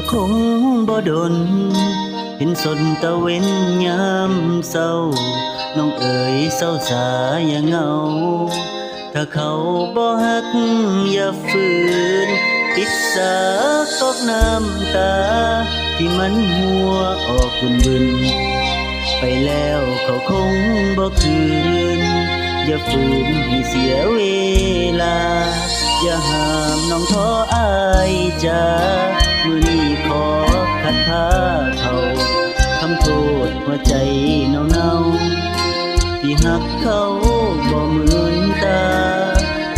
ก็คงบ่ดน เห็นสนตะเว้นยามเศร้า น้องเอ๋ยเศร้าสาอย่าเงา ถ้าเขาบ่ฮักอย่าฝืนปิดสากอกน้ำตา ที่มันหัวออกบุนบึนไปแล้วเขาคงบ่คืน อย่าฝืนให้เสียเวลา อย่าห้ามน้องท้ออายจ้ามือนี้ขอ คัดค้าเขาคำโทษหัวใจเนาเนาที่หักเขาบ่เหมือนตา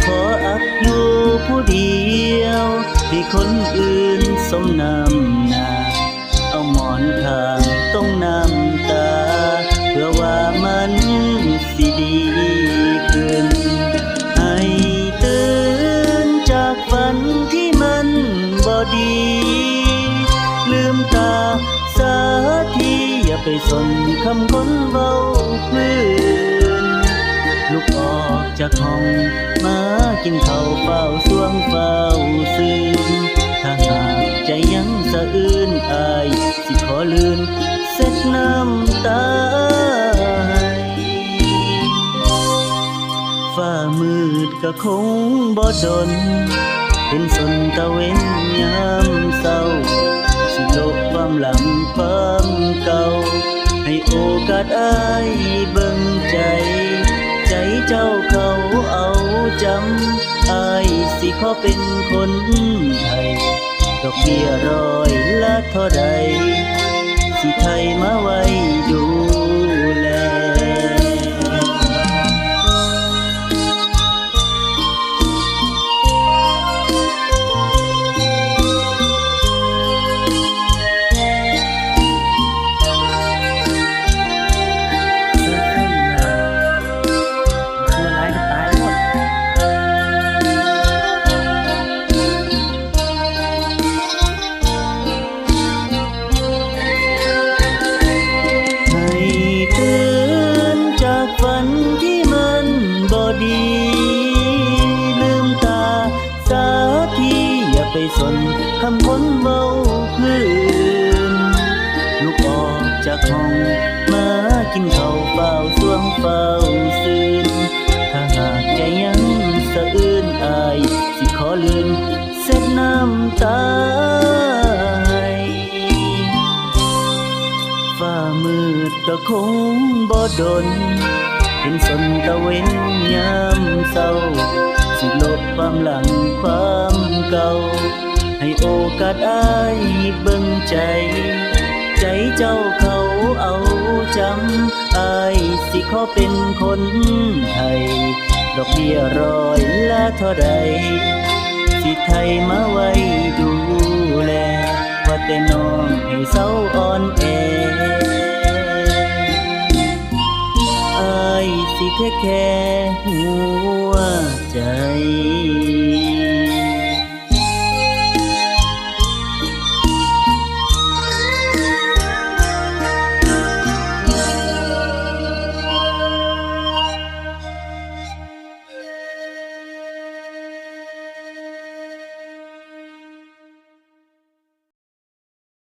ขออักอยู่ผู้เดียวให้คนอื่นสมน้ำหนาเอาหมอนข้า สาทีอย่าไปสนคำคนเบาพื้นลุกออกจากห้องมากินข้าวเฝ้าสวงเฝ้าซึมถ้าหากใจยังสะอื้นอาย สิขอลืนเส็ดน้ำตาให้ฟ้ามืดก็คงบ่ดน เป็นสนตะเว้นยามเศร้า ลังความเก่า ให้โอกาสอายเบิ่งใจ ใจเจ้าเขาเอาจำอายสิขอเป็นคนไทย ดอกเบี้ยร้อยละเท่าใด สิไทยมาไว้ดูแสนคำคนเบาพื้นลุกออกจากห้องมากินข้าวเฝ้าสวงเฝ้าซื่นถ้าหากใจยังสะอื้นอาย สิขอลืนเส็ดน้ำตาให้ฟ้ามืดก็คงบ่ดนเห็นสนตะเว้นยามเศร้า สิลบความหลัง โอกาสอายเบิ่งใจ ใจเจ้าเขาเอาจำอายสิขอเป็นคนไทย ดอกเบี้ยร้อยละเท่าใดสิไทยมาไว้ดูแล ว่าแต่น้องให้เศร้าอ่อนแออายสิแค่แค่หัวใจ